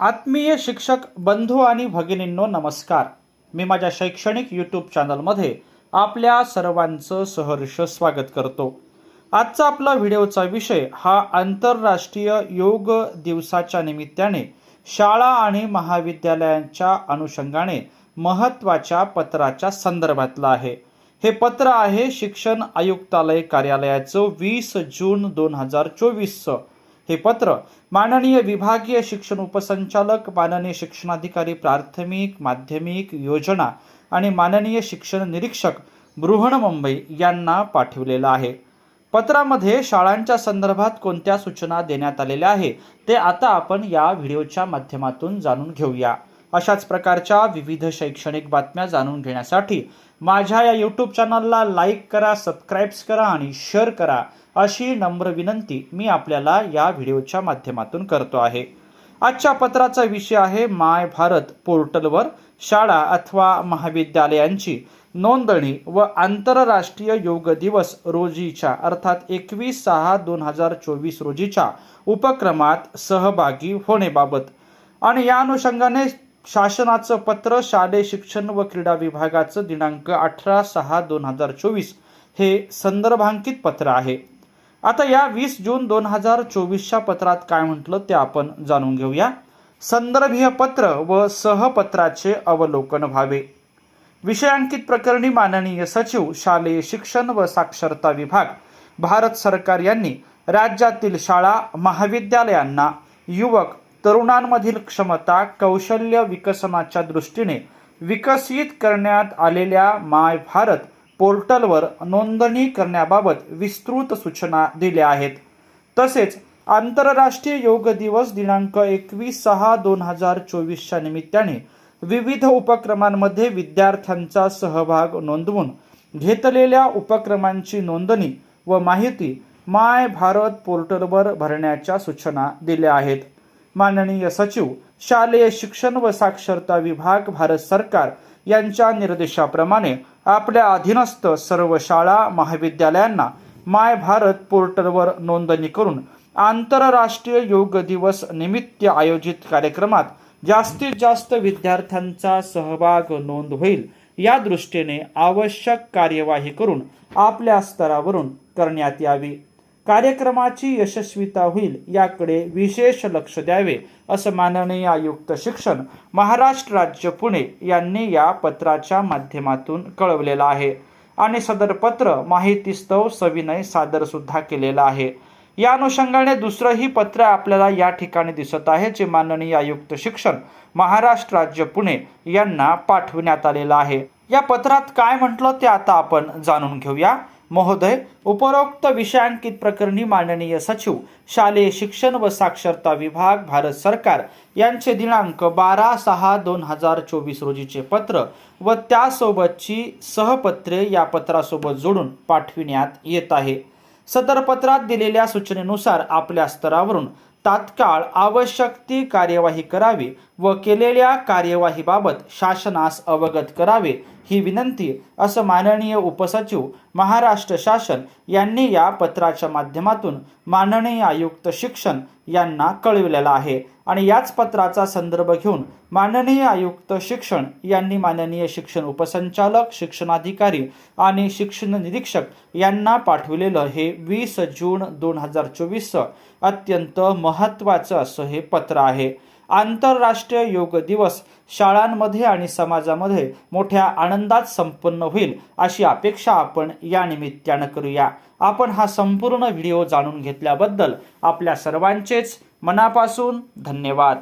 आत्मीय शिक्षक बंधू आणि भगिनींनो नमस्कार. मी माझ्या शैक्षणिक यूट्यूब चॅनलमध्ये आपल्या सर्वांचं सहर्ष स्वागत करतो. आजचा आपला व्हिडिओचा विषय हा आंतरराष्ट्रीय योग दिवसाच्या निमित्ताने शाळा आणि महाविद्यालयांच्या अनुषंगाने महत्त्वाच्या पत्राच्या संदर्भातलं आहे. हे पत्र आहे शिक्षण आयुक्तालय कार्यालयाचं वीस जून दोन हजार चोवीसचं. हे पत्र माननीय विभागीय शिक्षण उपसंचालक माननीय शिक्षणाधिकारी प्राथमिक माध्यमिक योजना आणि माननीय शिक्षण निरीक्षक बृहण मुंबई यांना पाठवलेलं आहे. पत्रामध्ये शाळांच्या संदर्भात कोणत्या सूचना देण्यात आलेल्या आहे ते आता आपण या व्हिडिओच्या माध्यमातून जाणून घेऊया. अशाच प्रकारच्या विविध शैक्षणिक बातम्या जाणून घेण्यासाठी माझ्या या यूट्यूब चॅनलला लाईक करा सबस्क्राईब्स करा आणि शेअर करा अशी नम्र विनंती मी आपल्याला या व्हिडिओच्या माध्यमातून करतो आहे. आजच्या पत्राचा विषय आहे माय भारत पोर्टलवर शाळा अथवा महाविद्यालयांची नोंदणी व आंतरराष्ट्रीय योग दिवस रोजीच्या अर्थात एकवीस सहा दोन हजार चोवीस रोजीच्या उपक्रमात सहभागी होण्याबाबत आणि या अनुषंगाने शासनाचं पत्र शालेय शिक्षण व क्रीडा विभागाचं दिनांक अठरा सहा दोन हजार चोवीस हे संदर्भांकित पत्र आहे. आता या वीस जून दोन हजार चोवीसच्या पत्रात काय म्हटलं ते आपण जाणून घेऊया. संदर्भीय पत्र व सहपत्राचे अवलोकन व्हावे. विषयांकित प्रकरणी माननीय सचिव शालेय शिक्षण व साक्षरता विभाग भारत सरकार यांनी राज्यातील शाळा महाविद्यालयांना युवक तरुणांमधील क्षमता कौशल्य विकसनाच्या दृष्टीने विकसित करण्यात आलेल्या माय भारत पोर्टलवर नोंदणी करण्याबाबत विस्तृत सूचना दिल्या आहेत. तसेच आंतरराष्ट्रीय योग दिवस दिनांक एकवीस सहा दोन हजार चोवीसच्या निमित्ताने विविध उपक्रमांमध्ये विद्यार्थ्यांचा सहभाग नोंदवून घेतलेल्या उपक्रमांची नोंदणी व माहिती माय भारत पोर्टलवर भरण्याच्या सूचना दिल्या आहेत. माननीय सचिव शालेय शिक्षण व साक्षरता विभाग भारत सरकार यांच्या निर्देशाप्रमाणे आपल्या अधीनस्थ सर्व शाळा महाविद्यालयांना माय भारत पोर्टलवर नोंदणी करून आंतरराष्ट्रीय योग दिवस निमित्त आयोजित कार्यक्रमात जास्तीत जास्त विद्यार्थ्यांचा सहभाग नोंद होईल. या दृष्टीने आवश्यक कार्यवाही करून आपल्या स्तरावरून करण्यात यावी. कार्यक्रमाची यशस्वीता होईल याकडे विशेष लक्ष द्यावे असं माननीय आयुक्त शिक्षण महाराष्ट्र राज्य पुणे यांनी या पत्राच्या माध्यमातून कळवलेलं आहे. आणि सदर पत्र माहितीस्तव सविनय सादर सुद्धा केलेलं आहे. या अनुषंगाने दुसरंही पत्र आपल्याला या ठिकाणी दिसत आहे जे माननीय आयुक्त शिक्षण महाराष्ट्र राज्य पुणे यांना पाठवण्यात आलेलं आहे. या पत्रात काय म्हटलं ते आता आपण जाणून घेऊया. महोदय उपरोक्त विषयांकित प्रकरणी माननीय सचिव शालेय शिक्षण व साक्षरता विभाग भारत सरकार यांचे दिनांक बारा सहा दोन हजार चोवीस रोजीचे पत्र व त्यासोबतची सहपत्रे या पत्रासोबत जोडून पाठविण्यात येत आहे. सदर पत्रात दिलेल्या सूचनेनुसार आपल्या स्तरावरून तात्काळ आवश्यक ती कार्यवाही करावी व केलेल्या कार्यवाहीबाबत शासनास अवगत करावे ही विनंती असं माननीय उपसचिव महाराष्ट्र शासन यांनी या पत्राच्या माध्यमातून माननीय आयुक्त शिक्षण यांना कळविलेला आहे. आणि याच पत्राचा संदर्भ घेऊन माननीय आयुक्त शिक्षण यांनी माननीय शिक्षण उपसंचालक शिक्षणाधिकारी आणि शिक्षण निरीक्षक यांना पाठविलेलं हे वीस जून दोन हजार चोवीसचं अत्यंत महत्त्वाचं असं हे पत्र आहे. आंतरराष्ट्रीय योग दिवस शाळांमध्ये आणि समाजामध्ये मोठ्या आनंदात संपन्न होईल अशी अपेक्षा आपण या निमित्तानं करूया. आपण हा संपूर्ण व्हिडिओ जाणून घेतल्याबद्दल आपल्या सर्वांचेच मनापासून धन्यवाद.